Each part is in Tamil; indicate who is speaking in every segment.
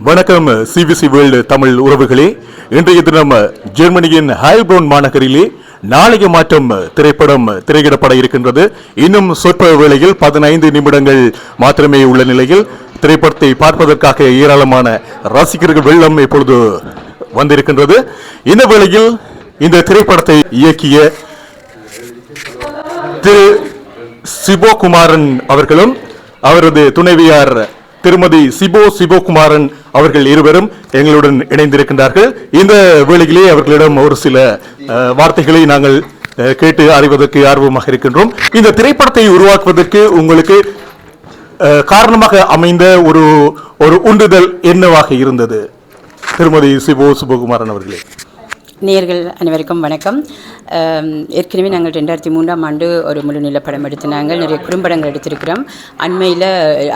Speaker 1: வணக்கம் சிபிசி வேர்ல்டு தமிழ் உறவுகளே. இன்றைய தினம் ஜெர்மனியின் ஹைப்ரோன் மாநகரிலே நாளைய மாற்றம் திரைப்படம் திரையிடப்பட இருக்கின்றது. இன்னும் சொற்ப வேளையில் பதினைந்து நிமிடங்கள் மாத்திரமே உள்ள நிலையில் திரைப்படத்தை பார்ப்பதற்காக ஏராளமான ரசிகர்கள் வெள்ளம் இப்பொழுது வந்திருக்கின்றது. இந்த வேளையில் இந்த திரைப்படத்தை இயக்கிய திரு சிவகுமாரன் அவர்களும் அவரது துணைவியார் திருமதி சிபோ சிவகுமாரன் அவர்கள் இருவரும் எங்களுடன் இணைந்திருக்கின்றார்கள். இந்த வேளையிலே அவர்களிடம் ஒரு சில வார்த்தைகளை நாங்கள் கேட்டு அறிவதற்கு ஆர்வமாக இருக்கின்றோம். இந்த திரைப்படத்தை உருவாக்குவதற்கு உங்களுக்கு காரணமாக அமைந்த ஒரு ஒரு உந்துதல் என்னவாக இருந்தது? திருமதி சிபோ சிவகுமாரன் அவர்களே.
Speaker 2: நேர்கள் அனைவருக்கும் வணக்கம். ஏற்கனவே நாங்கள் ரெண்டாயிரத்தி மூன்றாம் ஆண்டு ஒரு முழுநில படம் எடுத்து நாங்கள் நிறைய குறும்படங்கள் எடுத்திருக்கிறோம். அண்மையில்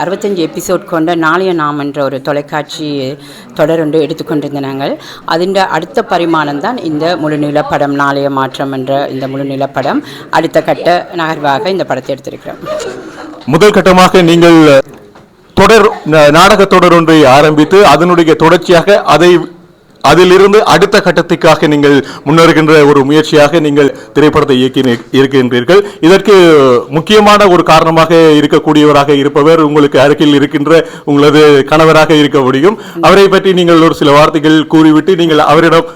Speaker 2: அறுபத்தஞ்சு எபிசோட் கொண்ட நாளைய நாம் என்ற ஒரு தொலைக்காட்சி தொடர் ஒன்று எடுத்துக்கொண்டிருந்த நாங்கள். அதின் அடுத்த பரிமாணம் தான் இந்த முழுநில படம் நாளைய மாற்றம் என்ற இந்த முழுநில படம். அடுத்த கட்ட நகர்வாக இந்த படத்தை எடுத்திருக்கிறோம்.
Speaker 1: முதல் கட்டமாக நீங்கள் தொடர் நாடக தொடர் ஒன்றை ஆரம்பித்து அதனுடைய தொடர்ச்சியாக அதை அதிலிருந்து அடுத்த கட்டத்துக்காக நீங்கள் முன்னேறுகின்ற ஒரு முயற்சியாக நீங்கள் திரைப்படத்தை இயக்கி இருக்கின்றீர்கள். இதற்கு முக்கியமான ஒரு காரணமாக இருக்கக்கூடியவராக இருப்பவர் உங்களுக்கு அருகில் இருக்கின்ற உங்களது கணவராக இருக்க முடியும். அவரை பற்றி நீங்கள் ஒரு சில வார்த்தைகள் கூறிவிட்டு நீங்கள் அவரிடம்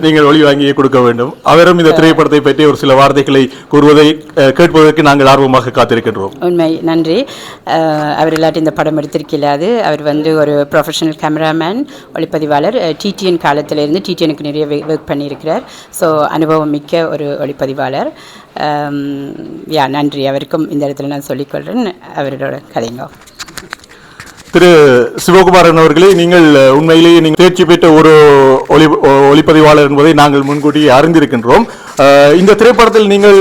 Speaker 1: நீங்கள் ஒளி வாங்கியே கொடுக்க வேண்டும் அவரும் இந்த திரைப்படத்தை பற்றி ஒரு சில வார்த்தைகளை கூறுவதை கேட்பதற்கு நாங்கள் ஆர்வமாக காத்திருக்கின்றோம்
Speaker 2: உண்மை நன்றி அவர் இல்லாட்டி இந்த படம் எடுத்திருக்கலாது அவர் வந்து ஒரு ப்ரொஃபஷனல் கேமராமேன் ஒளிப்பதிவாளர் டிடிஎன் காலத்திலிருந்து டிடிஎனுக்கு நிறைய ஒர்க் பண்ணியிருக்கிறார் ஸோ அனுபவம் மிக்க ஒரு ஒளிப்பதிவாளர் யா நன்றி அவருக்கும் இந்த இடத்துல நான் சொல்லிக்கொள்கிறேன் அவரோட கதைங்க
Speaker 1: திரு சிவகுமாரன் அவர்களே நீங்கள் உண்மையிலேயே நீங்கள் தேர்ச்சி பெற்ற ஒரு ஒளி ஒளிப்பதிவாளர் என்பதை நாங்கள் முன்கூட்டியே அறிந்திருக்கின்றோம். இந்த திரைப்படத்தில் நீங்கள்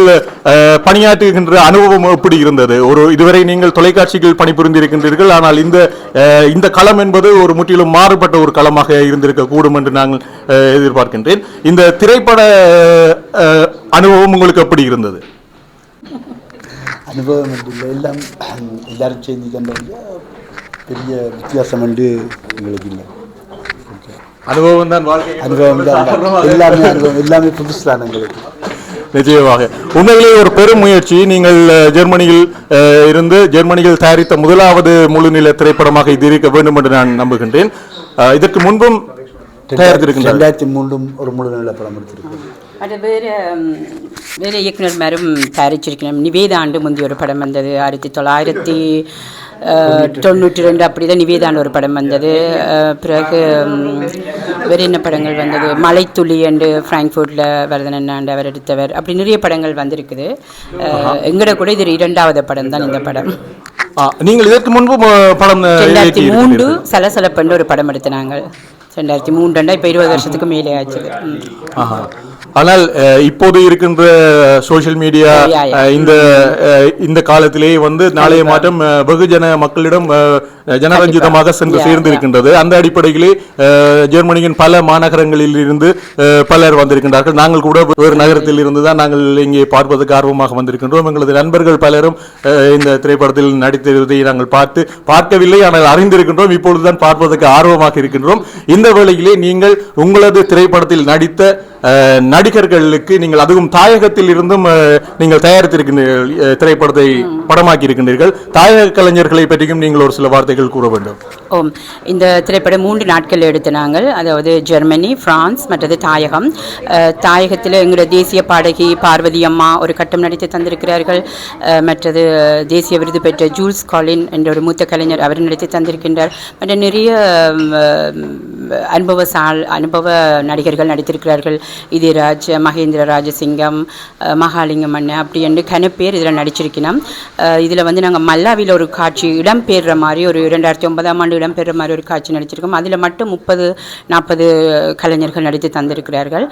Speaker 1: பணியாற்றுகின்ற அனுபவம் எப்படி இருந்தது? ஒரு இதுவரை நீங்கள் தொலைக்காட்சிகள் பணிபுரிந்திருக்கின்றீர்கள் ஆனால் இந்த இந்த களம் என்பது ஒரு முற்றிலும் மாறுபட்ட ஒரு களமாக இருந்திருக்க கூடும் என்று நாங்கள் எதிர்பார்க்கின்றேன். இந்த திரைப்பட அனுபவம் உங்களுக்கு எப்படி இருந்தது?
Speaker 3: அனுபவம் இல்லை எல்லாம் எல்லாரும் செய்தி பெரிய வித்தியாசம் என்று எங்களுக்கு இல்லை.
Speaker 1: அனுபவம் தான் வாழ்க்கை.
Speaker 3: அனுபவம் தான் எல்லாமே அனுபவம் எல்லாமே புதுசு தான் எங்களுக்கு.
Speaker 1: நிச்சயமாக. உண்மையிலேயே ஒரு பெரும் முயற்சி. நீங்கள் ஜெர்மனியில் இருந்து ஜெர்மனியில் தயாரித்த முதலாவது முழுநில திரைப்படமாக இது இருக்க வேண்டும் என்று நான் நம்புகின்றேன். இதற்கு முன்பும்
Speaker 3: ரெண்டாயிரத்தி மூன்றும் ஒரு முழு நில படம் எடுத்திருக்கோம்
Speaker 2: அது வேறு வேறு இயக்குனர் மேலும் தயாரிச்சிருக்கிறோம் நிவேதா ஆண்டு முந்தைய ஒரு படம் வந்தது. ஆயிரத்தி தொள்ளாயிரத்தி தொண்ணூற்றி ரெண்டு அப்படி தான் நிவேதாண்டு ஒரு படம் வந்தது. பிறகு வேறு என்ன படங்கள் வந்தது? மலைத்துளி என்று ஃப்ராங்க்ஃபர்ட்டில் வரதன் ஆண்டு அவர் எடுத்தவர். அப்படி நிறைய படங்கள் வந்திருக்குது. எங்கட கூட இது இரண்டாவது படம் தான் இந்த படம்.
Speaker 1: நீங்கள் இதற்கு முன்பு படம்
Speaker 2: ரெண்டாயிரத்தி மூன்று. சலசலப்பண்டு ஒரு படம் எடுத்த நாங்கள். ரெண்டாயிரத்தி மூன்றுண்டா இப்போ இருபது வருஷத்துக்கு மேலே ஆச்சு.
Speaker 1: ஆனால் இப்போது இருக்கின்ற சோஷியல் மீடியா இந்த இந்த காலத்திலேயே வந்து நாளைய மாற்றம் வெகுஜன மக்களிடம் ஜனரஞ்சிதமாக சென்று சேர்ந்து. இருக்கின்றது அந்த அடிப்படையிலே ஜெர்மனியின் பல மாநகரங்களில் இருந்து பலர் வந்திருக்கின்றார்கள். நாங்கள் கூட வேறு நகரத்தில் இருந்து தான் நாங்கள் இங்கே பார்ப்பதற்கு ஆர்வமாக வந்திருக்கின்றோம். எங்களது நண்பர்கள் பலரும் இந்த திரைப்படத்தில் நடித்திருப்பதை நாங்கள் பார்த்து பார்க்கவில்லை. ஆனால் அறிந்திருக்கின்றோம். இப்பொழுதுதான் பார்ப்பதற்கு ஆர்வமாக இருக்கின்றோம். இந்த வேளையிலே நீங்கள் உங்களது திரைப்படத்தில் நடித்த அஹ், நடிகர்களுக்கு நீங்கள் அதுவும் தாயகத்தில் இருந்தும் நீங்கள் தயாரித்திருக்கின்றீர்கள் திரைப்படத்தை படமாக்கி இருக்கின்றீர்கள் தாயக கலைஞர்களை பற்றியும் நீங்கள் ஒரு சில வார்த்தைகள் கூற வேண்டும்.
Speaker 2: ஓம். இந்த திரைப்படம் மூன்று நாட்கள் எடுத்த நாங்கள். அதாவது ஜெர்மனி பிரான்ஸ் மற்றது தாயகம். தாயகத்தில் எங்களுடைய தேசிய பாடகி பார்வதி அம்மா ஒரு கட்டம் நடித்து தந்திருக்கிறார்கள். மற்றது தேசிய விருது பெற்ற ஜூல்ஸ் காலின் என்ற ஒரு மூத்த கலைஞர் அவர் நடித்து தந்திருக்கின்றார். மற்ற நிறைய அனுபவ சால் அனுபவ நடிகர்கள் நடித்திருக்கிறார்கள். இதிராஜ் மகேந்திர ராஜசிங்கம் மகாலிங்கம் அண்ணன் அப்படி என்று கன பேர் இதில் நடிச்சிருக்கணும் இதில் வந்து நாங்கள் மல்லாவில் ஒரு காட்சி இடம்பெறுற மாதிரி ஒரு இரண்டாயிரத்தி ஒன்பதாம் ஆண்டு இடம்பெறுற மாதிரி ஒரு காட்சி நடிச்சிருக்கோம். அதில் மட்டும் முப்பது நாற்பது கலைஞர்கள் நடித்து தந்திருக்கிறார்கள்.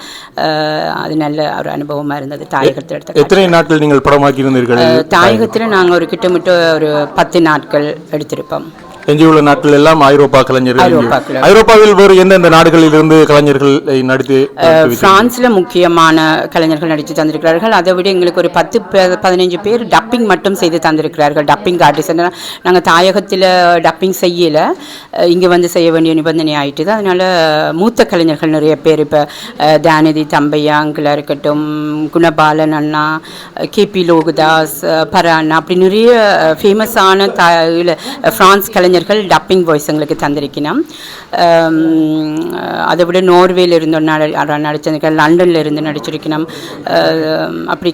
Speaker 2: அது நல்ல ஒரு அனுபவமாக இருந்தது. தாயகத்தில் எடுத்த.
Speaker 1: எத்தனை நாட்கள் நீங்கள் படமாக்கி இருந்தீர்கள்
Speaker 2: தாயகத்தில் நாங்கள் ஒரு கிட்டமிட்ட ஒரு பத்து நாட்கள் எடுத்திருப்போம்.
Speaker 1: எஞ்சியுள்ள நாட்கள் எல்லாம் ஐரோப்பா கலைஞர்கள்.
Speaker 2: கலைஞர்.
Speaker 1: ஐரோப்பாவில் வேறு எந்தெந்த நாடுகளில் இருந்து கலைஞர்களை நடித்து
Speaker 2: பிரான்ஸ்ல முக்கியமான கலைஞர்கள் நடித்து தந்திருக்கிறார்கள். அதை விட எங்களுக்கு ஒரு பத்து பே- பதினைஞ்சு பேர் டப்பிங் மட்டும் செய்து தந்திருக்கிறார்கள். டப்பிங் ஆர்டிஸ்ட் நாங்கள் தாயகத்தில் டப்பிங் செய்யல. இங்க வந்து செய்ய வேண்டிய நிபந்தனை ஆயிட்டுது. அதனால மூத்த கலைஞர்கள் நிறைய பேர் இப்போ தானதி தம்பையா அங்கிளா இருக்கட்டும் குணபாலன் அண்ணா கேபி லோகதாஸ் அஹ், பர அண்ணா அப்படி நிறைய ஃபேமஸான த இல்ல, பிரான்ஸ் கலைஞர்கள் டப்பிங் வாய்ஸ் எங்களுக்கு தந்திருக்கணும் அதை விட நோர்வேல இருந்து நடிச்சிருக்கேன் லண்டன்ல இருந்து நடிச்சிருக்கணும் அப்படி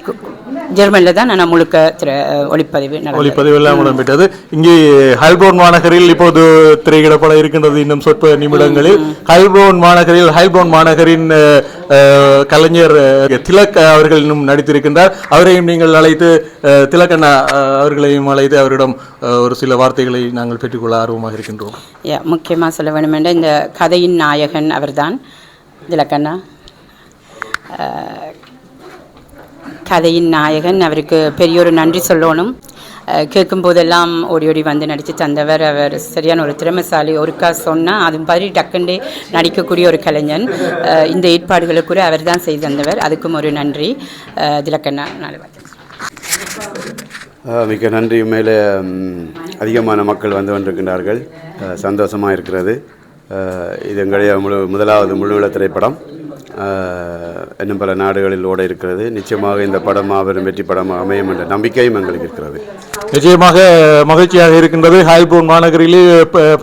Speaker 2: ஜெர்மனில தான் நான் முழுக்க திரை ஒளிப்பதிவு.
Speaker 1: ஒளிப்பதிவு எல்லாம் இடம்பெற்றது இங்கே ஹைல்போன் மாநகரில் இப்போது திரையிடப்பட இருக்கின்றது இன்னும் சொற்ப நிமிடங்களில். ஹைல்போன் மாநகரில் ஹைல்போன் மாநகரின் கலைஞர் திலக் அவர்கள் இன்னும் நடித்திருக்கின்றார். அவரையும் நீங்கள் அழைத்து திலக்கண்ணா அவர்களையும் அழைத்து அவரிடம் ஒரு சில வார்த்தைகளை நாங்கள் பெற்றுக்கொள்ள ஆர்வமாக இருக்கின்றோம்.
Speaker 2: முக்கியமாக சொல்ல வேணுமென்றால் இந்த கதையின் நாயகன் அவர்தான் திலக்கண்ணா கதையின் நாயகன் அவருக்கு பெரிய ஒரு நன்றி சொல்லணும். கேட்கும்போதெல்லாம் கேட்கும் போதெல்லாம் ஓடி ஓடி வந்து நடித்து தந்தவர். அவர் சரியான ஒரு திறமைசாலி ஒருக்கா சொன்னால் அது மாதிரி டக்குண்டே நடிக்கக்கூடிய ஒரு கலைஞன். இந்த ஏற்பாடுகளை கூட அவர் தான் செய்து தந்தவர். அதுக்கும் ஒரு நன்றி. திலக்கண்ணா நாலு
Speaker 4: மிக்க நன்றி. மேலே அதிகமான மக்கள் வந்து கொண்டிருக்கின்றார்கள் சந்தோஷமாக இருக்கிறது. இது எங்களுடைய முழு முதலாவது முழுநில திரைப்படம். இன்னும் பல நாடுகளில் ஓட இருக்கிறது. நிச்சயமாக இந்த படம் மாபெரும் வெற்றி படம் அமையும் என்ற நம்பிக்கையும் எங்களுக்கு இருக்கிறது.
Speaker 1: நிச்சயமாக மகிழ்ச்சியாக இருக்கின்றது. ஹைல்போன் மாநகரிலே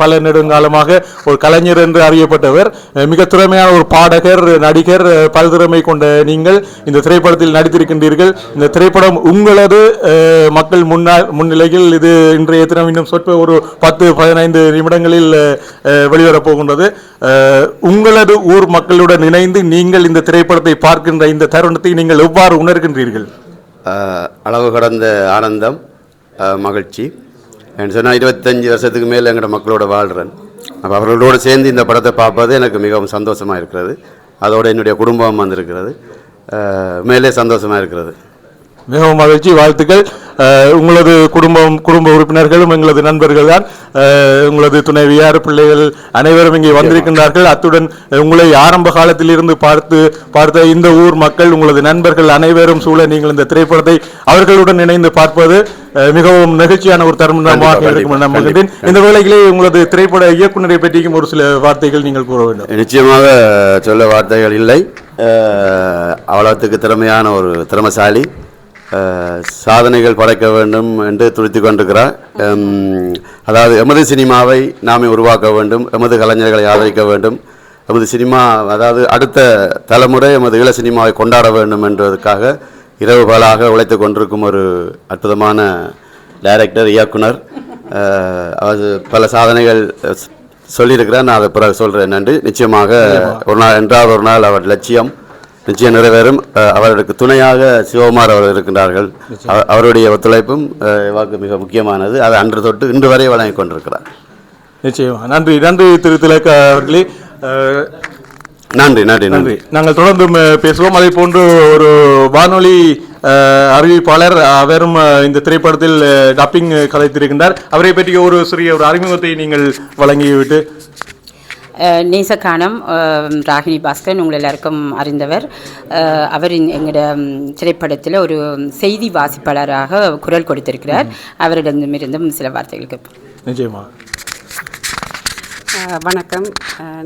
Speaker 1: பல நெடுங்காலமாக ஒரு கலைஞர் என்று அறியப்பட்டவர். மிக திறமையான ஒரு பாடகர் நடிகர் பல்திறமை கொண்ட நீங்கள் இந்த திரைப்படத்தில் நடித்திருக்கின்றீர்கள். இந்த திரைப்படம் உங்களது மக்கள் முன்னா முன்னிலையில் இது இன்றைய தினம் இன்னும் சொற்ப ஒரு பத்து பதினைந்து நிமிடங்களில் வெளிவரப் போகின்றது. உங்களது ஊர் மக்களுடன் இணைந்து நீங்கள் இந்த திரைப்படத்தை பார்க்கின்ற இந்த தருணத்தை நீங்கள் எவ்வாறு உணர்கின்றீர்கள்?
Speaker 4: அளவு கடந்த ஆனந்தம். மகிழ்ச்சி. என்று சொன்னால் இருபத்தஞ்சி வருஷத்துக்கு மேலே எங்களோட மக்களோட வாழ்கிறேன் அப்போ அவர்களோடு சேர்ந்து இந்த படத்தை பார்ப்பது எனக்கு மிகவும் சந்தோஷமாக இருக்கிறது. அதோடு என்னுடைய குடும்பம் வந்திருக்கிறது. மேலே சந்தோஷமாக இருக்கிறது.
Speaker 1: மிகவும் மகிழ்ச்சி வாழ்த்துக்கள். உங்களது குடும்பம் குடும்ப உறுப்பினர்களும் எங்களது நண்பர்கள் தான். உங்களது துணைவியார் பிள்ளைகள் அனைவரும் இங்கே வந்திருக்கின்றார்கள். அத்துடன் உங்களை ஆரம்ப காலத்தில் இருந்து பார்த்து பார்த்த இந்த ஊர் மக்கள் உங்களது நண்பர்கள் அனைவரும் சூழ நீங்கள் இந்த திரைப்படத்தை அவர்களுடன் இணைந்து பார்ப்பது மிகவும் நெகிழ்ச்சியான ஒரு தருணமாக இருக்கும் நம்புகின்றேன். இந்த வேளையிலே உங்களது திரைப்பட இயக்குனரை பற்றியும் ஒரு சில வார்த்தைகள் நீங்கள் கூற வேண்டும்.
Speaker 4: நிச்சயமாக சொல்ல வார்த்தைகள் இல்லை. அவ்வளோத்துக்கு திறமையான ஒரு திறமசாலி. சாதனைகள் படைக்க வேண்டும் என்று துடித்து கொண்டிருக்கிறார். அதாவது எமது சினிமாவை நாமே உருவாக்க வேண்டும் எமது கலைஞர்களை ஆதரிக்க வேண்டும் எமது சினிமா அதாவது அடுத்த தலைமுறை எமது ஈழ சினிமாவை கொண்டாட வேண்டும் என்பதற்காக இரவு பகலாக உழைத்து கொண்டிருக்கும் ஒரு அற்புதமான டைரக்டர் இயக்குனர். அவர் பல சாதனைகள் அஹ், சொல்லியிருக்கிறார். நான் அதை பிறகு சொல்கிறேன் நன்றி. நிச்சயமாக. ஒரு நாள் என்றாவது ஒரு நாள் அவர் லட்சியம். நிச்சயம் நிறைவேறும். அவருக்கு துணையாக சிவகுமார் அவர்கள் இருக்கின்றார்கள். அவ- அவருடைய ஒத்துழைப்பும் வாக்கு மிக முக்கியமானது. அதை அன்று தொட்டு இன்று வரை வழங்கிக் கொண்டிருக்கிறார்.
Speaker 1: நிச்சயமா. நன்றி நன்றி திரு திலக் அவர்களே.
Speaker 4: நன்றி நன்றி
Speaker 1: நன்றி. நாங்கள் தொடர்ந்து பேசுவோம். அதே போன்று ஒரு வானொலி அறிவிப்பாளர் அவரும் இந்த திரைப்படத்தில் டப்பிங் கலைத்திருக்கின்றார். அவரை பற்றிய ஒரு சிறிய ஒரு அறிமுகத்தை நீங்கள் வழங்கிவிட்டு
Speaker 2: அஹ் ராகினி பாஸ்கரன் உங்கள் எல்லாருக்கும் அறிந்தவர். அவர் எங்களோட திரைப்படத்தில் ஒரு செய்தி வாசிப்பாளராக குரல் கொடுத்திருக்கிறார். அவரிடமிருந்தும் சில வார்த்தைகள் கேட்போம்.
Speaker 1: நிச்சயமா.
Speaker 5: அஹ் வணக்கம்.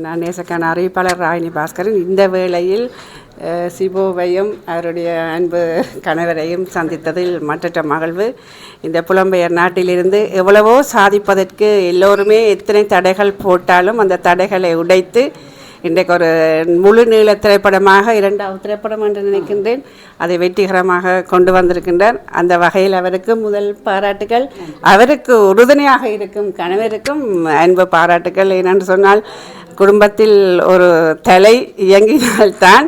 Speaker 5: நான் நேசக்கான அறிவிப்பாளர் ராயினி பாஸ்கரன். இந்த வேளையில் சிபோவையும் சிபுவையும் அவருடைய அன்பு கணவரையும் சந்தித்ததில் மற்றற்ற மகிழ்வு. இந்த புலம்பெயர் நாட்டிலிருந்து எவ்வளவோ சாதிப்பதற்கு எல்லோருமே எத்தனை தடைகள் போட்டாலும் அந்த தடைகளை உடைத்து இன்றைக்கு ஒரு முழு நீள திரைப்படமாக இரண்டாவது திரைப்படம் என்று நினைக்கின்றேன். அதை வெற்றிகரமாக கொண்டு வந்திருக்கின்றார். அந்த வகையில் அவருக்கு முதல் பாராட்டுகள். அவருக்கு உறுதுணையாக இருக்கும் கணவருக்கும் அன்பு பாராட்டுகள். ஏனென்று சொன்னால் குடும்பத்தில் ஒரு தலை இயங்கினால்தான்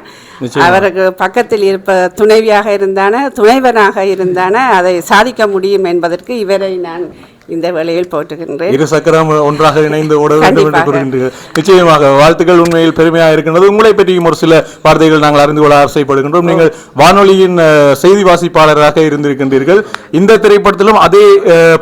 Speaker 5: அவருக்கு பக்கத்தில் இருப்ப துணைவியாக இருந்தான துணைவனாக இருந்தான அதை சாதிக்க முடியும் என்பதற்கு இவரை நான் இந்த வேளையில் போட்டுகின்றேன்
Speaker 1: இரு சக்கரம் ஒன்றாக இணைந்து ஓட வேண்டும் என்று. கூறுகின்றீர்கள். நிச்சயமாக வாழ்த்துக்கள் உண்மையில் பெருமையாக இருக்கின்றது. உங்களை பற்றியும் ஒரு சில வார்த்தைகள் நாங்கள் அறிந்து கொள்ள ஆசைப்படுகின்றோம். நீங்கள் வானொலியின் செய்தி வாசிப்பாளராக இருந்திருக்கின்றீர்கள். இந்த திரைப்படத்திலும் அதே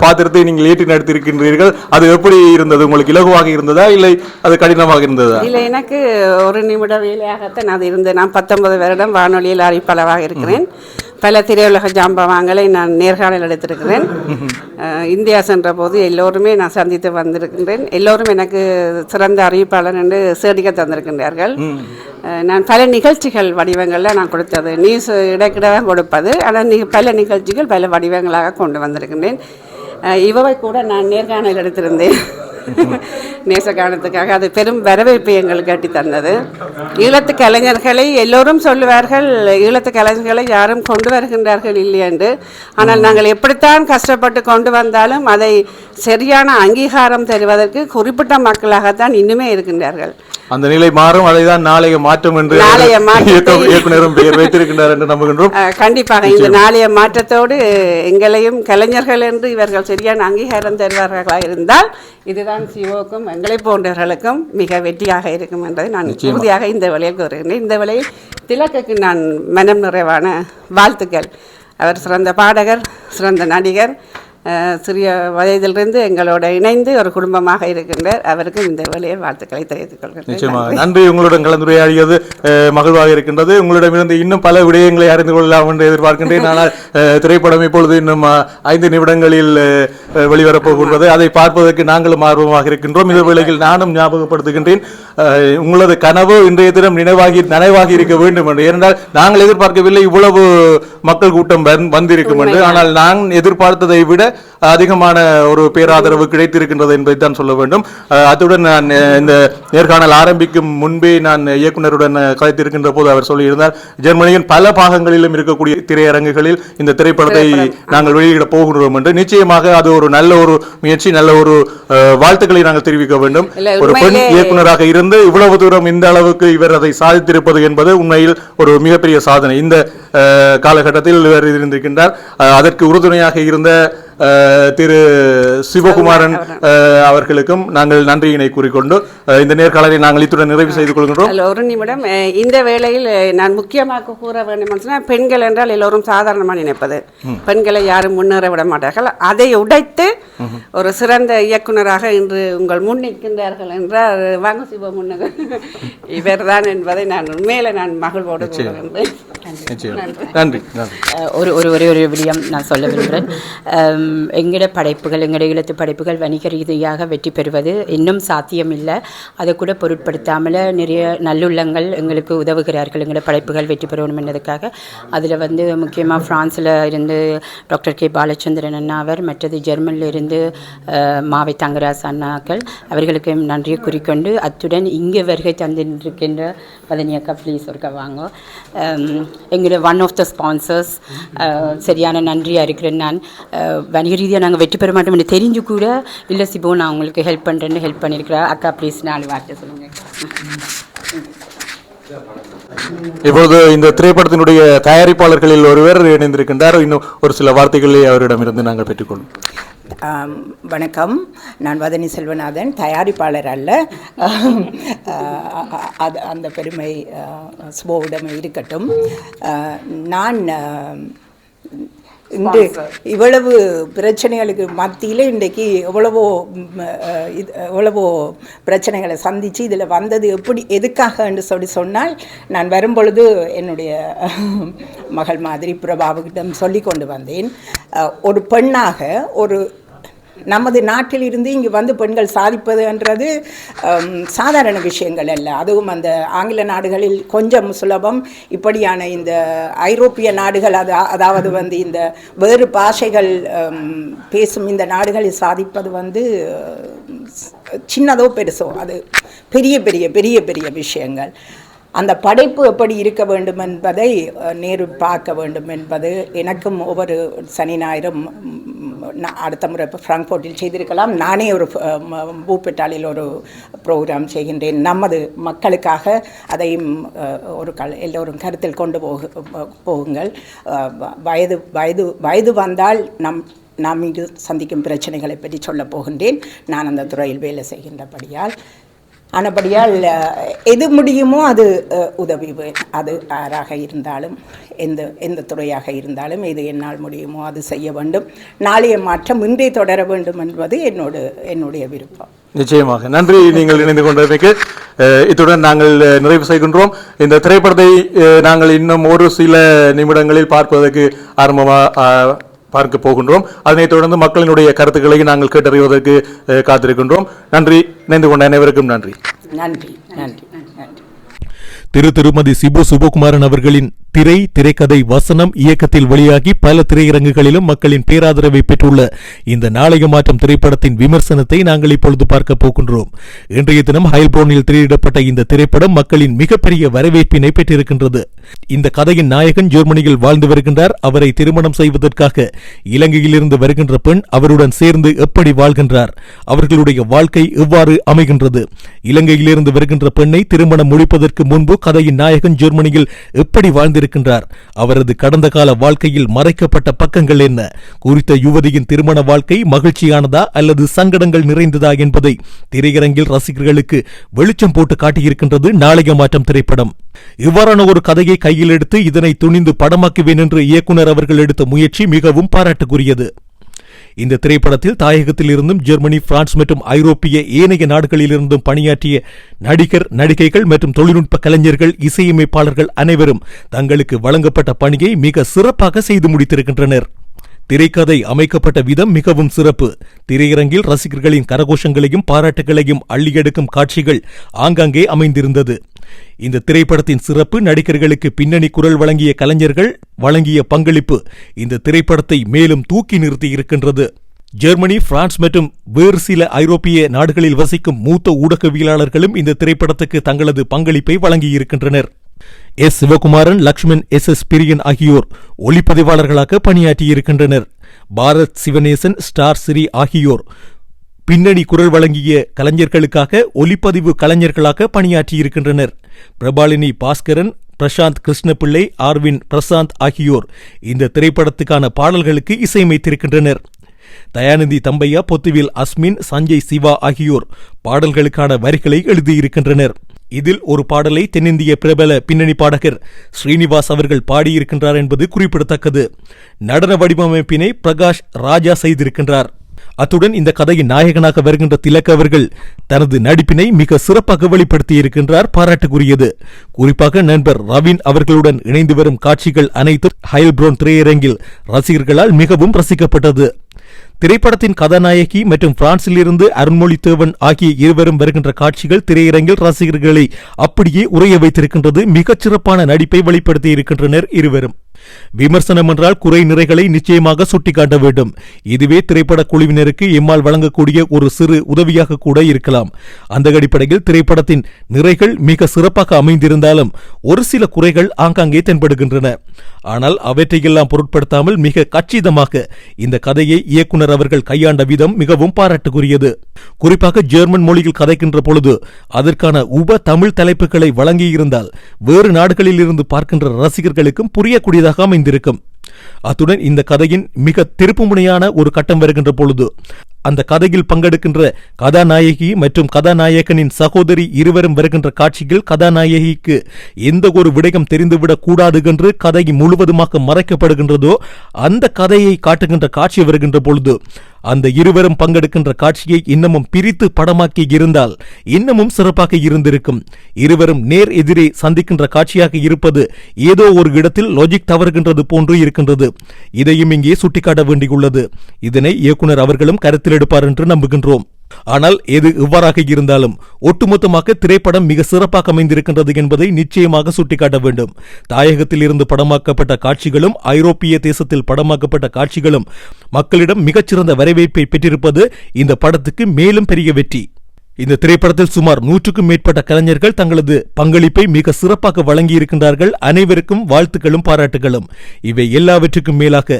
Speaker 1: பாத்திரத்தை நீங்கள் ஏற்றி நடித்திருக்கின்றீர்கள் அது எப்படி இருந்தது? உங்களுக்கு இலகுவாக இருந்ததா? இல்லை அது கடினமாக இருந்ததா?
Speaker 5: இல்லை எனக்கு ஒரு நிமிட வேலையாகத்தான் அது இருந்தது. நான் பத்தொன்பது வருடம் வானொலியில் அறிவிப்பாளராக இருக்கிறேன். பல திரையுலக ஜாம்பவான்களை நான் நேர்காணல் எடுத்திருக்கிறேன். இந்தியா சென்ற போது எல்லோருமே நான் சந்தித்து வந்திருக்கின்றேன். எல்லோரும் எனக்கு சிறந்த அறிவிப்பாளர் என்று சேடிக்க தந்திருக்கின்றார்கள். நான் பல நிகழ்ச்சிகள் வடிவங்களில் நான் கொடுத்தது. நியூஸ் இடைக்கிட தான் கொடுப்பது. ஆனால் பல நிகழ்ச்சிகள் பல வடிவங்களாக கொண்டு வந்திருக்கின்றேன். இவவை கூட நான் நேர்காணல் எடுத்திருந்தேன். நேசகானத்துக்காக அது பெரும் வரவேற்பு எங்களுக்கு கட்டி தந்தது ஈழத்து கலைஞர்களை எல்லோரும் சொல்லுவார்கள் ஈழத்து கலைஞர்களை யாரும் கொண்டு வருகின்றார்கள் இல்லை என்று. ஆனால் நாங்கள் எப்படித்தான் கஷ்டப்பட்டு கொண்டு வந்தாலும் அதை சரியான அங்கீகாரம் தருவதற்கு குறிப்பிட்ட மக்களாகத்தான் இன்னுமே இருக்கின்றார்கள்.
Speaker 1: அந்த நிலை மாறும். அதை தான் நாளைய மாற்றம் என்று
Speaker 5: நாளைய மாற்றத்தை-
Speaker 1: இயக்க- இயக்குனரும் பெயர் வைத்திருக்கின்றார் என்று நம்புகின்றோம்.
Speaker 5: கண்டிப்பாக இந்த நாளைய மாற்றத்தோடு எங்களையும் கலைஞர்கள் என்று இவர்கள் சரியான அங்கீகாரம் தருவார்களாக இருந்தால் இதுதான் சிவோக்கும் எங்களை போன்றவர்களுக்கும் மிக வெற்றியாக இருக்கும் என்பதை நான் உறுதியாக இந்த வேளையில் கூறுகிறேன் இந்த வேளையில் திலக்குக்கு நான் மனம் நிறைவான வாழ்த்துக்கள். அவர் சிறந்த பாடகர் சிறந்த நடிகர் சிறிய வயதிலிருந்து எங்களோட இணைந்து ஒரு குடும்பமாக இருக்கின்றார் அவருக்கும் இந்த வேளையில் வாழ்த்துக்களை தெரிவித்துக் கொள்கிறேன்.
Speaker 1: நிச்சயமாக. நன்றி. உங்களுடன் கலந்துரையாடியது மகிழ்வாக இருக்கின்றது. உங்களிடமிருந்து இன்னும் பல விடயங்களை அறிந்து கொள்ளலாம் என்று எதிர்பார்க்கின்றேன். ஆனால் திரைப்படம் இப்பொழுது இன்னும் ஐந்து நிமிடங்களில் அஹ், அஹ், வெளிவரப் போகின்றது அதை பார்ப்பதற்கு நாங்களும் ஆர்வமாக இருக்கின்றோம். இந்த வேளையில் நானும் ஞாபகப்படுத்துகின்றேன். உங்களது கனவு இன்றைய தினம் நினைவாகி நனைவாகி இருக்க வேண்டும் என்று. ஏனென்றால் நாங்கள் எதிர்பார்க்கவில்லை இவ்வளவு மக்கள் கூட்டம் வந்- வந்திருக்கும் என்று. ஆனால் நான் எதிர்பார்த்ததை விட அதிகமான ஒரு பேராதரவு கிடைத்திருக்கின்றது என்பதை தான் சொல்ல வேண்டும். அத்துடன் நான் இந்த நேர்காணல் ஆரம்பிக்கும் முன்பே நான் இயக்குனருடன் அஹ், கதைத்திருக்கின்ற போது அவர் சொல்லியிருந்தார் ஜெர்மனியின் பல பாகங்களிலும் இருக்கக்கூடிய திரையரங்குகளில் இந்த திரைப்படத்தை நாங்கள் வெளியிட போகிறோம் என்று. நிச்சயமாக அது ஒரு நல்ல ஒரு முயற்சி நல்ல ஒரு வாழ்த்துக்களை நாங்கள் தெரிவிக்க வேண்டும். ஒரு பெண் இயக்குனராக இருந்து இவ்வளவு தூரம் இந்த அளவுக்கு இவர் அதை சாதித்திருப்பது என்பது உண்மையில் ஒரு மிகப்பெரிய சாதனை. இந்த காலகட்டத்தில் இவர் இருந்திருக்கின்றார். அதற்கு உறுதுணையாக இருந்த திரு சிவகுமாரன் அவர்களுக்கும் நாங்கள் நன்றியினை கூறிக்கொண்டு இந்த நேர்காணலை நாங்கள் இத்துடன் நிறைவு செய்து கொள்கின்றோம்.
Speaker 5: ஒரு நிமிடம். இந்த வேளையில் நான் முக்கியமாக கூற வேண்டும் பெண்கள் என்றால் எல்லோரும் சாதாரணமாக நினைப்பது. பெண்களை யாரும் முன்னேற விட மாட்டார்கள். அதை உடைத்து ஒரு சிறந்த இயக்குனராக இன்று உங்கள் முன் நிற்கின்றார்கள் என்றால் வாங்க சிவ முன்னக இவர்தான் என்பதை நான் உண்மையில நான் மகிழ்வோடு கூறுகின்றேன்.
Speaker 1: நன்றி.
Speaker 2: ஒரு ஒரு ஒரே ஒரு விடயம் நான் சொல்ல விரும்புகிறேன் எங்கட படைப்புகள் எங்கட ஈழத்து படைப்புகள் வணிக ரீதியாக வெற்றி பெறுவது இன்னும் சாத்தியம் இல்லை அதை கூட பொருட்படுத்தாமல் நிறைய நல்லுள்ளங்கள் எங்களுக்கு உதவுகிறார்கள். எங்களோட படைப்புகள் வெற்றி பெறணும் என்பதற்காக அதில் வந்து முக்கியமாக ஃப்ரான்ஸில் இருந்து டாக்டர் கே. பாலச்சந்திரன் அண்ணா அவர் மற்றது ஜெர்மனில் இருந்து மாவை தங்கராஸ் அண்ணாக்கள் அவர்களுக்கு நன்றியை குறிக்கொண்டு அத்துடன் இங்கே வருகை தந்திருக்கின்ற பதனியக்கா ப்ளீஸ் ஒருக்கா வாங்க. அம், எங்களோட ஒன் ஆஃப் த ஸ்பான்சர்ஸ் சரியான நன்றியாக இருக்கிறேன் நான். அஹ், வணிக ரீதியாக நாங்கள் வெற்றி பெற மாட்டோம்னு தெரிஞ்சு கூட இல்லை சிபோ நான் உங்களுக்கு ஹெல்ப் பண்ணுறேன்னு ஹெல்ப் பண்ணியிருக்கிறேன். அக்கா ப்ளீஸ் நாலு வார்த்தை சொல்லுங்கள்
Speaker 1: இப்பொழுது இந்த திரைப்படத்தினுடைய தயாரிப்பாளர்களில் ஒருவர் இணைந்திருக்கின்றார். இன்னும் ஒரு சில வார்த்தைகளை அவரிடமிருந்து நாங்கள் பெற்றுக்கொள்வோம்.
Speaker 6: வணக்கம். நான் வதனி செல்வநாதன் தயாரிப்பாளர் அல்ல. அது அந்த பெருமை அ, சுபோவிடம் இருக்கட்டும். நான் இன்று இவ்வளவு பிரச்சனைகளுக்கு மத்தியில் இன்றைக்கு எவ்வளவோ இது எவ்வளவோ பிரச்சனைகளை சந்தித்து இதில் வந்தது எப்படி எதுக்காக என்று சொல்லி சொன்னால் நான் வரும்பொழுது என்னுடைய மகள் மாதிரி பிரபாவுக்கிடம் சொல்லி கொண்டு வந்தேன் ஒரு பெண்ணாக ஒரு நமது நாட்டில் இருந்து இங்கு வந்து பெண்கள் சாதிப்பதுன்றது சாதாரண விஷயங்கள் அல்ல. அதுவும் அந்த ஆங்கில நாடுகளில் கொஞ்சம் சுலபம். இப்படியான இந்த ஐரோப்பிய நாடுகள் அது அதாவது வந்து இந்த வேறு பாஷைகள் பேசும் இந்த நாடுகளில் சாதிப்பது வந்து சின்னதோ பெருசோ அது பெரிய பெரிய பெரிய பெரிய விஷயங்கள். அந்த படைப்பு எப்படி இருக்க வேண்டும் என்பதை நேரு பார்க்க வேண்டும் என்பது எனக்கும் ஒவ்வொரு சனி ஞாயிறும் நான் அடுத்த முறை இப்போ ஃப்ராங்க்ஃபோர்ட்டில் செய்திருக்கலாம். நானே ஒரு பூப்பெட்டாலில் ஒரு ப்ரோக்ராம் செய்கின்றேன். நமது மக்களுக்காக அதையும் ஒரு கல் எல்லோரும் கருத்தில் கொண்டு போகு போகுங்கள். வ- வயது வயது வயது வந்தால் நம் நாம் இங்கு சந்திக்கும் பிரச்சனைகளை பற்றி சொல்லப் போகின்றேன். நான் அந்த துறையில் வேலை செய்கின்றபடியால். ஆனபடியால் எது முடியுமோ அது உதவி அது ஆறாக இருந்தாலும் எந்த எந்த துறையாக இருந்தாலும் எது என்னால் முடியுமோ அது செய்ய வேண்டும். நாளைய மாற்றம் இன்றே தொடர வேண்டும் என்பது என்னோட என்னுடைய விருப்பம்.
Speaker 1: நிச்சயமாக. நன்றி நீங்கள் இணைந்து கொண்டமைக்கு இத்துடன் நாங்கள் நிறைவு செய்கின்றோம். இந்த திரைப்படத்தை நாங்கள் இன்னும் ஒரு சில நிமிடங்களில் பார்ப்பதற்கு ஆரம்பமாக பார்க்க போகின்றோம். அதனைத் தொடர்ந்து மக்களினுடைய கருத்துக்களை நாங்கள் கேட்டறிவதற்கு காத்திருக்கின்றோம். நன்றி. இணைந்து கொண்ட அனைவருக்கும் நன்றி.
Speaker 6: நன்றி. நன்றி. நன்றி.
Speaker 7: திரு திருமதி சிபு சுபகுமாரன் அவர்களின் திரை திரைக்கதை வசனம் இயக்கத்தில் வெளியாகி பல திரையரங்குகளிலும் மக்களின் பேராதரவை பெற்றுள்ள இந்த நாளைய மாற்றம் திரைப்படத்தின் விமர்சனத்தை நாங்கள் இப்பொழுது பார்க்க போகின்றோம். இன்றைய தினம் ஹைல்போனில் திரையிடப்பட்ட இந்த திரைப்படம் மக்களின் மிகப்பெரிய வரவேற்பினை பெற்றிருக்கின்றது. இந்த கதையின் நாயகன் ஜெர்மனியில் வாழ்ந்து வருகின்றார். அவரை திருமணம் செய்வதற்காக இலங்கையிலிருந்து வருகின்ற பெண் அவருடன் சேர்ந்து எப்படி வாழ்கின்றார்? அவர்களுடைய வாழ்க்கை எவ்வாறு அமைகின்றது? இலங்கையிலிருந்து வருகின்ற பெண்ணை திருமணம் முடிப்பதற்கு முன்பு கதையின் நாயகன் ஜெர்மனியில் எப்படி வாழ்ந்து வைத்திருக்கின்றார் அவரது கடந்த கால வாழ்க்கையில் மறைக்கப்பட்ட பக்கங்கள் என்ன? குறித்த யுவதியின் திருமண வாழ்க்கை மகிழ்ச்சியானதா அல்லது சங்கடங்கள் நிறைந்ததா என்பதை திரையரங்கில் ரசிகர்களுக்கு வெளிச்சம் போட்டு காட்டியிருக்கின்றது நாளைய மாற்றம் திரைப்படம். இவ்வாறான ஒரு கதையை கையில் எடுத்து இதனை துணிந்து படமாக்குவேன் என்று இயக்குனர் அவர்கள் எடுத்த முயற்சி மிகவும் பாராட்டுக்குரியது. இந்த திரைப்படத்தில் தாயகத்தில் இருந்தும் ஜெர்மனி பிரான்ஸ் மற்றும் ஐரோப்பிய ஏனைய நாடுகளிலிருந்தும் பணியாற்றிய நடிகர் நடிகைகள் மற்றும் தொழில்நுட்ப கலைஞர்கள் இசையமைப்பாளர்கள் அனைவரும் தங்களுக்கு வழங்கப்பட்ட பணியை மிக சிறப்பாக செய்து முடித்திருக்கின்றனர். திரைக்கதை அமைக்கப்பட்ட விதம் மிகவும் சிறப்பு. திரையரங்கில் ரசிகர்களின் கரகோஷங்களையும் பாராட்டுகளையும் அள்ளியெடுக்கும் காட்சிகள் ஆங்காங்கே அமைந்திருந்தது. இந்த திரைப்படத்தின் சிறப்பு நடிகர்களுக்கு பின்னணி குரல் வழங்கிய கலைஞர்கள் வழங்கிய பங்களிப்பு இந்த திரைப்படத்தை மேலும் தூக்கி நிறுத்தி இருக்கின்றது. ஜெர்மனி பிரான்ஸ் மற்றும் வேறு சில ஐரோப்பிய நாடுகளில் வசிக்கும் மூத்த ஊடகவியலாளர்களும் இந்த திரைப்படத்துக்கு தங்களது பங்களிப்பை வழங்கியிருக்கின்றனர். S. Sivakumaran Lakshman S. S. Priyan ஆகியோர் ஒளிப்பதிவாளர்களாக பணியாற்றியிருக்கின்றனர். பாரத் சிவநேசன் ஸ்டார் சிறி ஆகியோர் பின்னணி குரல் வழங்கிய கலைஞர்களுக்காக ஒலிப்பதிவு கலைஞர்களாக பணியாற்றியிருக்கின்றனர். பிரபாலினி பாஸ்கரன் பிரசாந்த் கிருஷ்ணபிள்ளை ஆர்வின் பிரசாந்த் ஆகியோர் இந்த திரைப்படத்துக்கான பாடல்களுக்கு இசையமைத்திருக்கின்றனர். தயாநிதி தம்பையா பொத்துவில் அஸ்மின் சஞ்சய் சிவா ஆகியோர் பாடல்களுக்கான வரிகளை எழுதியிருக்கின்றனர். இதில் ஒரு பாடலை தென்னிந்திய பிரபல பின்னணி பாடகர் ஸ்ரீனிவாஸ் அவர்கள் பாடியிருக்கின்றார் என்பது குறிப்பிடத்தக்கது. நடன வடிவமைப்பினை பிரகாஷ் ராஜா செய்திருக்கின்றார். அத்துடன் இந்த கதையின் நாயகனாக வருகின்ற திலக் அவர்கள் தனது நடிப்பினை மிக சிறப்பாக வெளிப்படுத்தியிருக்கின்றார் பாராட்டுக்குரியது. குறிப்பாக நண்பர் ரவின் அவர்களுடன் இணைந்து வரும் காட்சிகள் அனைத்தும் ஹயல்ப்ரோன் திரையரங்கில் ரசிகர்களால் மிகவும் ரசிக்கப்பட்டது. திரைப்படத்தின் கதாநாயகி மற்றும் பிரான்சிலிருந்து அருண்மொழி தேவன் ஆகிய இருவரும் வருகின்ற காட்சிகள் திரையரங்கில் ரசிகர்களை அப்படியே உரைய வைத்திருக்கின்றது. மிகச் சிறப்பான நடிப்பை வெளிப்படுத்தி இருக்கின்றனர் இருவரும். விமர்சனம் என்றால் குறை நிறைகளை நிச்சயமாக சுட்டிக்காட்ட வேண்டும். இதுவே திரைப்பட குழுவினருக்கு எம்மால் வழங்கக்கூடிய ஒரு சிறு உதவியாக கூட இருக்கலாம். அந்த அடிப்படையில் திரைப்படத்தின் நிறைகள் மிக சிறப்பாக அமைந்திருந்தாலும் ஒரு சில குறைகள் ஆங்காங்கே தென்படுகின்றன. ஆனால் அவற்றையெல்லாம் பொருட்படுத்தாமல் மிக கச்சிதமாக இந்த கதையை இயக்குனர் அவர்கள் கையாண்ட விதம் மிகவும் பாராட்டுக்குரியது. குறிப்பாக ஜெர்மன் மொழியில் கதைக்கின்ற பொழுது அதற்கான உப தமிழ் தலைப்புகளை வழங்கியிருந்தால் வேறு நாடுகளில் இருந்து பார்க்கின்ற ரசிகர்களுக்கும் புரியக்கூடியதாக அமைந்திருக்கும் அத்துடன் இந்த கதையின் மிக திருப்புமுனையான ஒரு கட்டம் வருகின்ற பொழுது அந்த கதையில் பங்கெடுக்கின்ற கதாநாயகி மற்றும் கதாநாயகனின் சகோதரி இருவரும் வருகின்ற காட்சியில் கதாநாயகிக்கு எந்த ஒரு விடயம் தெரிந்துவிடக் கூடாது என்று கதை முழுவதுமாக மறைக்கப்படுகின்றதோ அந்த கதையை காட்டுகின்ற காட்சி வருகின்ற பொழுது அந்த இருவரும் பங்கெடுக்கின்ற காட்சியை இன்னமும் பிரித்து படமாக்கி இருந்தால் இன்னமும் சிறப்பாக இருந்திருக்கும். இருவரும் நேர் எதிரே சந்திக்கின்ற காட்சியாக இருப்பது ஏதோ ஒரு இடத்தில் லாஜிக் தவறுகின்றது போன்று இருக்கின்றது. இதையும் இங்கே சுட்டிக்காட்ட வேண்டியுள்ளது. இதனை இயக்குனர் அவர்களும் கருத்தில் எடுப்பார் என்று நம்புகின்றோம். ஆனால் எது இவ்வாறாக இருந்தாலும் ஒட்டுமொத்தமாக திரைப்படம் மிக சிறப்பாக அமைந்திருக்கின்றது என்பதை நிச்சயமாக சுட்டிக்காட்ட வேண்டும். தாயகத்தில் இருந்து படமாக்கப்பட்ட காட்சிகளும் ஐரோப்பிய தேசத்தில் படமாக்கப்பட்ட காட்சிகளும் மக்களிடம் மிகச்சிறந்த வரவேற்பை பெற்றிருப்பது இந்த படத்துக்கு மேலும் பெரிய வெற்றி. இந்த திரைப்படத்தில் சுமார் நூற்றுக்கும் மேற்பட்ட கலைஞர்கள் தங்களது பங்களிப்பை மிக சிறப்பாக வழங்கியிருக்கின்றார்கள். அனைவருக்கும் வாழ்த்துக்களும் பாராட்டுகளும். இவை எல்லாவற்றுக்கும் மேலாக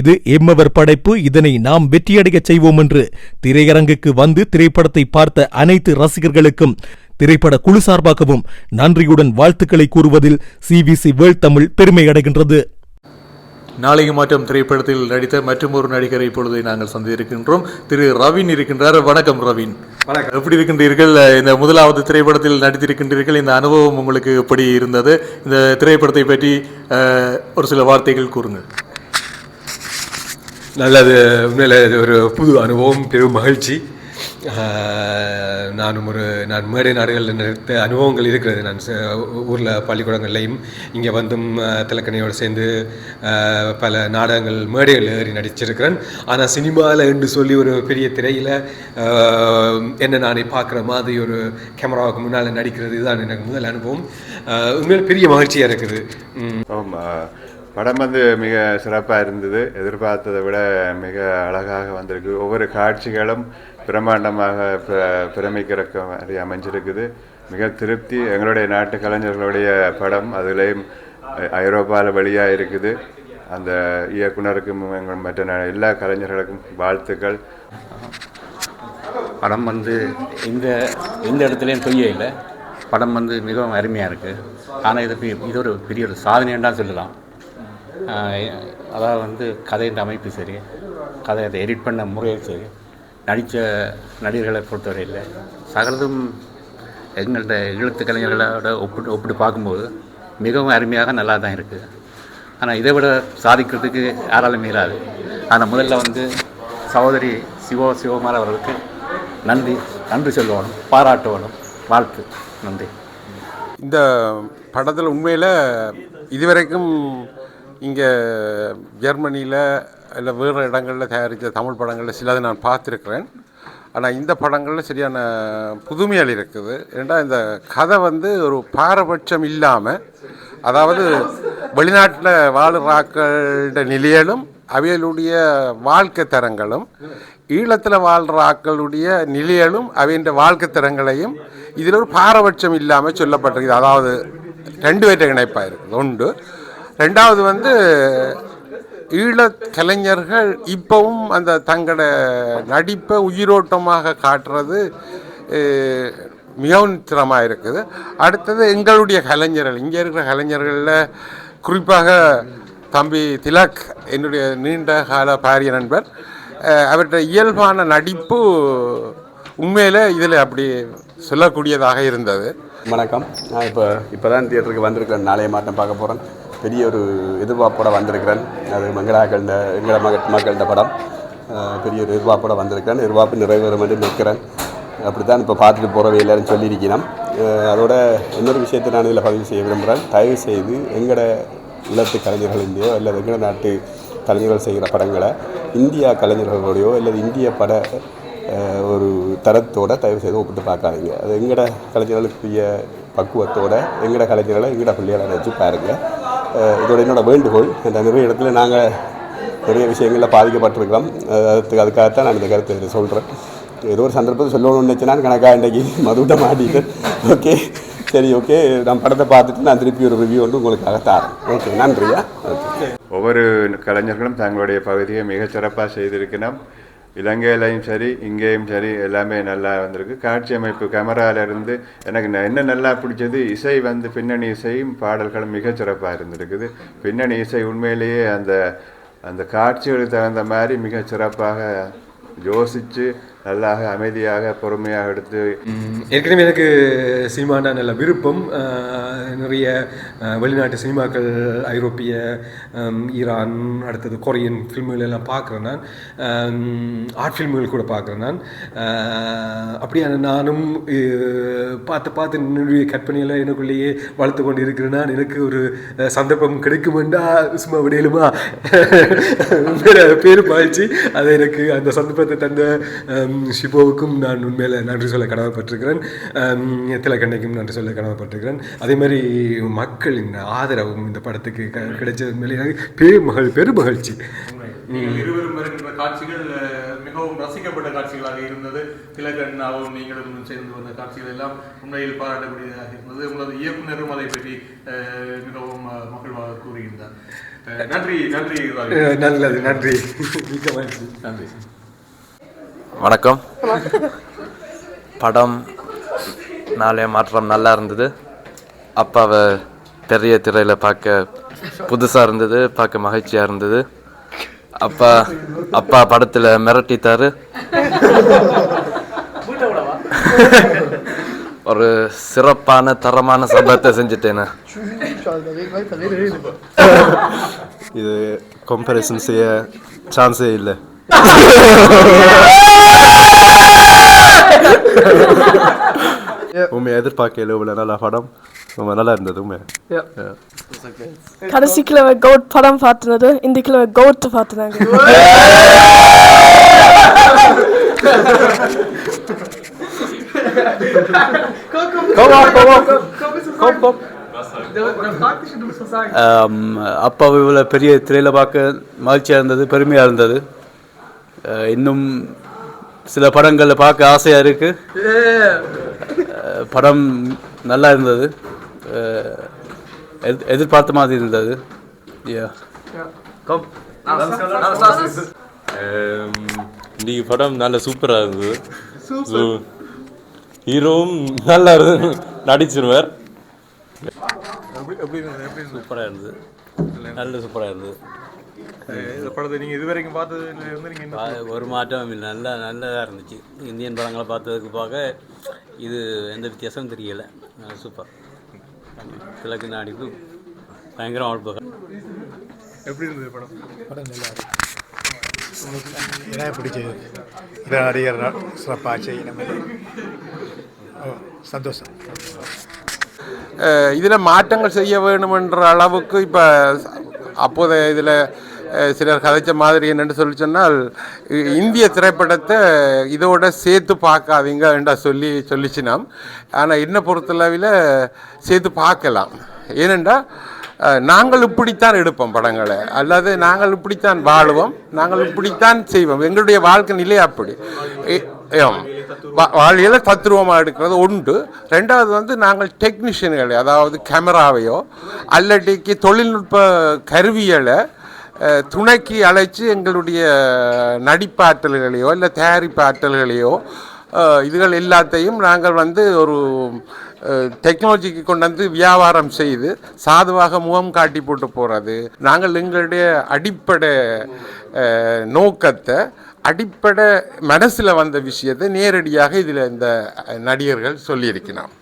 Speaker 7: இது எம்மவர் படைப்பு. இதனை நாம் வெற்றியடைய செய்வோம் என்று திரையரங்குக்கு வந்து திரைப்படத்தை பார்த்த அனைத்து ரசிகர்களுக்கும் திரைப்பட குழு சார்பாகவும் நன்றியுடன் வாழ்த்துக்களை கூறுவதில் சிபிசி வேர்ல்ட் தமிழ் பெருமை அடைகின்றது.
Speaker 1: நாளைக்கு மாற்றம் திரைப்படத்தில் நடித்த மற்றும் ஒரு நடிகரை இப்பொழுது நாங்கள் சந்திருக்கின்றோம் திரு ரவின் இருக்கின்றார். வணக்கம் ரவின். வணக்கம். எப்படி இருக்கின்றீர்கள்? இந்த முதலாவது திரைப்படத்தில் நடித்திருக்கின்றீர்கள். இந்த அனுபவம் உங்களுக்கு எப்படி இருந்தது? இந்த திரைப்படத்தை பற்றி அஹ், ஒரு சில வார்த்தைகள் கூறுங்கள்.
Speaker 8: நல்லது. உண்மையில் இது ஒரு புது அனுபவம் பெரும் மகிழ்ச்சி. நானும் ஒரு நான் மேடை நாடுகளில் நிறுத்த அனுபவங்கள் இருக்கிறது. நான் ஊரில் பள்ளிக்கூடங்கள்லையும் இங்கே வந்தும் திலக்கணியோடு சேர்ந்து பல நாடகங்கள் மேடைகள் ஏறி நடிச்சிருக்கிறேன். ஆனால் சினிமாவில் என்று சொல்லி ஒரு பெரிய திரையில் என்ன நானே பார்க்குற மாதிரி ஒரு கேமராவுக்கு முன்னால் நடிக்கிறது இதுதான் எனக்கு முதல் அனுபவம். உண்மையில் பெரிய மகிழ்ச்சியாக இருக்குது.
Speaker 9: படம் வந்து மிக சிறப்பாக இருந்தது. எதிர்பார்த்ததை விட மிக அழகாக வந்திருக்கு. ஒவ்வொரு காட்சிகளும் பிரம்மாண்டமாக பிர- பிரமிக்கிற மாதிரி அமைஞ்சிருக்குது. மிக திருப்தி. எங்களுடைய நாட்டு கலைஞர்களுடைய படம் அதுலேயும் ஐரோப்பாவில் வெளியாக இருக்குது. அந்த இயக்குனருக்கும் எங்கள் மற்ற எல்லா கலைஞர்களுக்கும் வாழ்த்துக்கள்.
Speaker 10: படம் வந்து இந்த எந்த இடத்துலையும் தொய்ய இல்லை. படம் வந்து மிகவும் அருமையாக இருக்குது ஆனால் இது பெ- இது ஒரு பெரிய ஒரு சாதனைன்னு தான் சொல்லலாம். அதாவது வந்து கதையின் அமைப்பு சரி கதை அதை எடிட் பண்ண முறையும் சரி நடித்த நடிகர்களை பொறுத்தவரையில் சகலதும் எங்கள்கிட்ட எழுத்து கலைஞர்களோட ஒப்பிட்டு ஒப்பிட்டு பார்க்கும்போது மிகவும் அருமையாக நல்லா தான் இருக்குது ஆனால் இதை விட சாதிக்கிறதுக்கு யாராலும் மீறாது ஆனால் முதல்ல வந்து சகோதரி சிவோ சிவகுமார் அவர்களுக்கு நன்றி நன்றி சொல்லுவோம் பாராட்டுவோம் வாழ்த்து நன்றி.
Speaker 11: இந்த படத்தில் உண்மையில் இதுவரைக்கும் இங்கே ஜெர்மனியில் இல்லை வேறு இடங்களில் தயாரித்த தமிழ் படங்களில் சிலது நான் பார்த்துருக்குறேன். ஆனால் இந்த படங்களில் சரியான புதுமைகள் இருக்குது. ஏன்னா இந்த கதை வந்து ஒரு பாரபட்சம் இல்லாமல் அதாவது வெளிநாட்டில் வாழ்கிற நிலையிலும் அவைகளுடைய வாழ்க்கை தரங்களும் ஈழத்தில் வாழ்கிற ஆக்களுடைய நிலையிலும் அவையின் வாழ்க்கை தரங்களையும் இதில் ஒரு பாரபட்சம் இல்லாமல் சொல்லப்பட்டிருக்குது. அதாவது ரெண்டு பேர்ட்ட இணைப்பாக இருக்குது. ஒன்று ரெண்டாவது வந்து ஈழக் கலைஞர்கள் இப்போவும் அந்த தங்களோட நடிப்பை உயிரோட்டமாக காட்டுறது மிகவும் திறமாக இருக்குது. அடுத்தது எங்களுடைய கலைஞர்கள் இங்கே இருக்கிற கலைஞர்களில் குறிப்பாக தம்பி திலக் என்னுடைய நீண்ட கால பாரிய நண்பர். அவற்றை இயல்பான நடிப்பு உண்மையில் இதில் அப்படி சொல்லக்கூடியதாக இருந்தது.
Speaker 3: வணக்கம். நான் இப்போ இப்போ தான் தியேட்டருக்கு வந்திருக்கேன் நாளைய மாட்டம் பார்க்க போகிறேன் பெரிய ஒரு எதிர்பார்ப்போட வந்திருக்கிறேன். அது மங்களாகண்ட எங்கள மக மக்கள்கிட்ட படம். பெரிய ஒரு எதிர்பார்ப்போட வந்திருக்கிறேன். எதிர்பார்ப்பு நிறைவேறும் என்று நிற்கிறேன். அப்படி தான் இப்போ பார்த்துட்டு போகிறவை எல்லாரும் சொல்லியிருக்கிறோம். அதோட இன்னொரு விஷயத்தை நான் இதில் பதிவு செய்ய விரும்புகிறேன். தயவு செய்து எங்களோட இல்லத்து கலைஞர்களிலேயோ அல்லது வெங்கட நாட்டு கலைஞர்கள் செய்கிற படங்களை இந்தியா கலைஞர்களோடையோ அல்லது இந்திய பட ஒரு தரத்தோட தயவு செய்து ஒப்பிட்டு பார்க்காதீங்க. அது எங்களோட கலைஞர்களுக்குரிய பக்குவத்தோட எங்களோட கலைஞர்களை எங்களோட பிள்ளைகளை வச்சு பாருங்கள் இதோட என்னோட வேண்டுகோள். இந்த நிறைய இடத்துல நாங்கள் நிறைய விஷயங்களில் பாதிக்கப்பட்டிருக்கிறோம். அதுக்கு அதுக்காகத்தான் நான் இந்த கருத்தை இதை சொல்கிறேன் ஏதோ ஒரு சந்தர்ப்பத்தை சொல்லணும்னு நினச்சினா கணக்காக இன்றைக்கி மதுவிட்ட மாட்டிட்டு ஓகே. சரி ஓகே. நான் படத்தை பார்த்துட்டு நான் திருப்பி ஒரு ரிவ்யூ வந்து உங்களுக்காக தரேன். ஓகே நன்றியா? ஓகே.
Speaker 9: ஒவ்வொரு கலைஞர்களும் தங்களுடைய பகுதியை மிகச்சிறப்பாக செய்திருக்கணும் இலங்கையிலையும் சரி இங்கேயும் சரி எல்லாமே நல்லா வந்திருக்கு. காட்சி அமைப்பு இருந்து எனக்கு என்ன நல்லா பிடிச்சது இசை வந்து பின்னணி இசையும் பாடல்களும் மிகச்சிறப்பாக இருந்திருக்குது. பின்னணி இசை உண்மையிலேயே அந்த அந்த காட்சிகளுக்கு தகுந்த மாதிரி மிக சிறப்பாக யோசித்து நல்லாக அமைதியாக பொறுமையாக எடுத்து
Speaker 8: ஏற்கனவே எனக்கு சினிமானா நல்ல விருப்பம். நிறைய வெளிநாட்டு சினிமாக்கள் ஐரோப்பிய ஈரான் அடுத்தது கொரியன் ஃபில்முகள் எல்லாம் பார்க்குறேன் நான். ஆர்ட் ஃபில்முகள் கூட பார்க்குறேன் நான். அப்படியான நானும் பார்த்து பார்த்து என்னுடைய கற்பனையெல்லாம் எனக்குள்ளேயே வளர்த்து கொண்டு இருக்கிறேன் நான். எனக்கு ஒரு சந்தர்ப்பம் சந்தர்ப்பம் கிடைக்குமெண்டா சும்மா விடையிலுமா? பேர் பாய்ச்சி அது எனக்கு அந்த சந்தர்ப்பத்தை தந்த ஷிபோவுக்கும் நான் உண்மையில் நன்றி சொல்ல கடமைப்பட்டிருக்கிறேன். திலக்கண்ணைக்கும் நன்றி சொல்ல கடமைப்பட்டிருக்கிறேன். அதே மாதிரி மக்களின் ஆதரவும் இந்த படத்துக்கு கிடைச்சது. உண்மையிலே எனக்கு பெரும் மகள் பெரும் மகிழ்ச்சி
Speaker 1: நீங்கள் இருவரும் வருகின்ற காட்சிகள் மிகவும் ரசிக்கப்பட்ட காட்சிகளாக இருந்தது. திலகண்ணாவும் நீங்களும் சேர்ந்து வந்த காட்சிகள் எல்லாம் உண்மையில் பாராட்டக்கூடியதாக இருந்தது. உங்களது இயக்குனரும் அதை பற்றி மிகவும் மகிழ்வாக கூறுகின்றார். நன்றி நன்றி
Speaker 8: நல்லது நன்றி மிக்க நன்றி.
Speaker 12: வணக்கம். படம் நாளைய மாற்றம் நல்லா இருந்தது. அப்பாவை பெரிய திரையில் பார்க்க புதுசாக இருந்தது பார்க்க மகிழ்ச்சியாக இருந்தது. அப்பா அப்பா படத்தில் மிரட்டித்தார் ஒரு சிறப்பான தரமான சம்பவத்தை செஞ்சுட்டேன்னு
Speaker 3: இது கம்பேரிசன் செய்ய சான்ஸே இல்லை. உண்மை எதிர்பார்க்கல இவ்வளோ நல்ல படம். ரொம்ப நல்லா இருந்தது உண்மை
Speaker 13: கடைசி கிழமை கவுட் படம் பார்த்துனது இந்த கிழமை கவுட் பார்த்துனாங்க.
Speaker 14: அப்பாவை இவ்வளோ பெரிய திரையில் பார்க்க மகிழ்ச்சியாக இருந்தது பெருமையாக இருந்தது. இன்னும் சில படங்களில் பார்க்க ஆசையாக இருக்குது படம் நல்லா இருந்தது. எதிர்பார்த்த மாதிரி இருந்தது. யா
Speaker 15: இன்றைக்கு படம் நல்ல சூப்பராக இருந்தது. ஸோ ஹீரோவும் நல்லா இருந்து நடிச்சிருவார்.
Speaker 14: சூப்பராக இருந்தது நல்ல சூப்பராக இருந்தது.
Speaker 1: இந்த படத்தை நீங்கள் இதுவரைக்கும் பார்த்ததுல இருந்து நீங்கள்
Speaker 14: ஒரு மாற்றம் இல்லை. நல்லா நல்லதாக இருந்துச்சு. இந்தியன் படங்களை பார்த்ததுக்கு பார்க்க இது எந்த வித்தியாசமும் தெரியலை. சூப்பர் கிழக்கு நாடிப்பு பயங்கரம் அவுட்பகம்
Speaker 1: எப்படி இருந்தது படம்?
Speaker 16: படம் நல்லா இருக்கு எனக்கு பிடிச்சது? இதை நடிகர் சிறப்பாக செய்யணும் சந்தோஷம்.
Speaker 11: இதில் மாற்றங்கள் செய்ய வேணுமென்ற அளவுக்கு இப்போ அப்போதைய இதில் சிலர் கதைச்ச மாதிரி என்னென்னு சொல்லி சொன்னால் இந்திய திரைப்படத்தை இதோட சேர்த்து பார்க்காதீங்க என்றா சொல்லி சொல்லிச்சினோம். ஆனால் என்ன பொறுத்தளவில் சேர்த்து பார்க்கலாம். ஏனென்றால் நாங்கள் இப்படித்தான் எடுப்போம் படங்களை. அல்லது நாங்கள் இப்படித்தான் வாழுவோம் நாங்கள் இப்படித்தான் செய்வோம். எங்களுடைய வாழ்க்கை நிலை அப்படி. வா- வாழ்க்கையில் தத்துருவமாக எடுக்கிறது உண்டு. ரெண்டாவது வந்து நாங்கள் டெக்னீஷியன்களை அதாவது கேமராவையோ அல்லட்டிக்கு தொழில்நுட்ப கருவிகளை துணைக்கு அழைச்சி எங்களுடைய நடிப்பாற்றல்களையோ இல்லை தயாரிப்பாற்றல்களையோ இதுகள் எல்லாத்தையும் நாங்கள் வந்து ஒரு டெக்னாலஜிக்கு கொண்டு வந்து வியாபாரம் செய்து சாதுவாக முகம் காட்டி போட்டு போகிறது நாங்கள் எங்களுடைய அடிப்படை நோக்கத்தை அடிப்படை மனசில் வந்த விஷயத்தை நேரடியாக இதில் இந்த நடிகர்கள் சொல்லியிருக்கிறான்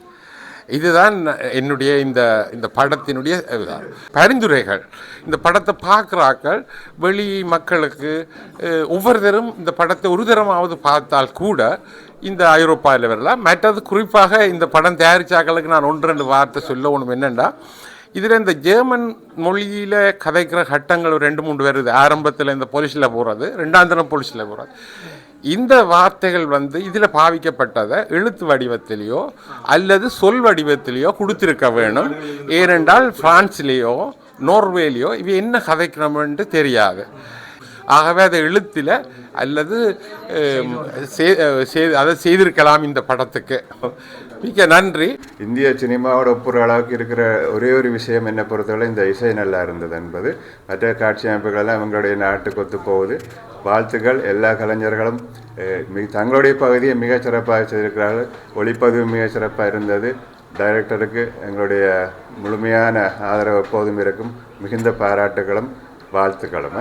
Speaker 11: இதுதான் என்னுடைய இந்த இந்த படத்தினுடைய இதுதான். பரிந்துரைகள். இந்த படத்தை பார்க்குறாக்கள் வெளி மக்களுக்கு ஒவ்வொருத்தரும் இந்த படத்தை ஒரு தரமாவது பார்த்தால் கூட இந்த ஐரோப்பாவில் வரலாம். மற்றது குறிப்பாக இந்த படம் தயாரித்தாக்களுக்கு நான் ஒன்று ரெண்டு வார்த்தை சொல்ல ஒன்று என்னென்னா இதில் இந்த ஜெர்மன் மொழியில் கதைக்கிற கட்டங்கள் ஒரு ரெண்டு மூணு வருது ஆரம்பத்தில் இந்த போலீஸில் போகிறது ரெண்டாம் தினம் போலீஸில் போகிறது இந்த வார்த்தைகள் வந்து இதில் பாவிக்கப்பட்டதை எழுத்து வடிவத்திலேயோ அல்லது சொல் வடிவத்திலேயோ கொடுத்துருக்க வேணும். ஏனென்றால் ஃப்ரான்ஸ்லேயோ நோர்வேலேயோ இவை என்ன கதைக்கணும்னு தெரியாது. ஆகவே அதை எழுத்தில் அல்லது அதை செய்திருக்கலாம் இந்த படத்துக்கு. மிக்க நன்றி.
Speaker 9: இந்திய சினிமாவோட ஒப்புற அளவுக்கு இருக்கிற ஒரே ஒரு விஷயம் என்னை பொறுத்தவரை இந்த இசை நல்லா இருந்தது என்பது. மற்ற காட்சி அமைப்புகளெல்லாம் அவங்களுடைய நாட்டுக்கு ஒத்து போகுது. வாழ்த்துக்கள் எல்லா கலைஞர்களும் மிக தங்களுடைய பகுதியை மிகச் சிறப்பாக செய்திருக்கிறார்கள். ஒளிப்பதிவு மிகச் சிறப்பாக இருந்தது. டைரக்டருக்கு எங்களுடைய முழுமையான ஆதரவு எப்போதும் இருக்கும். மிகுந்த பாராட்டுகளும் வாழ்த்துக்களும்.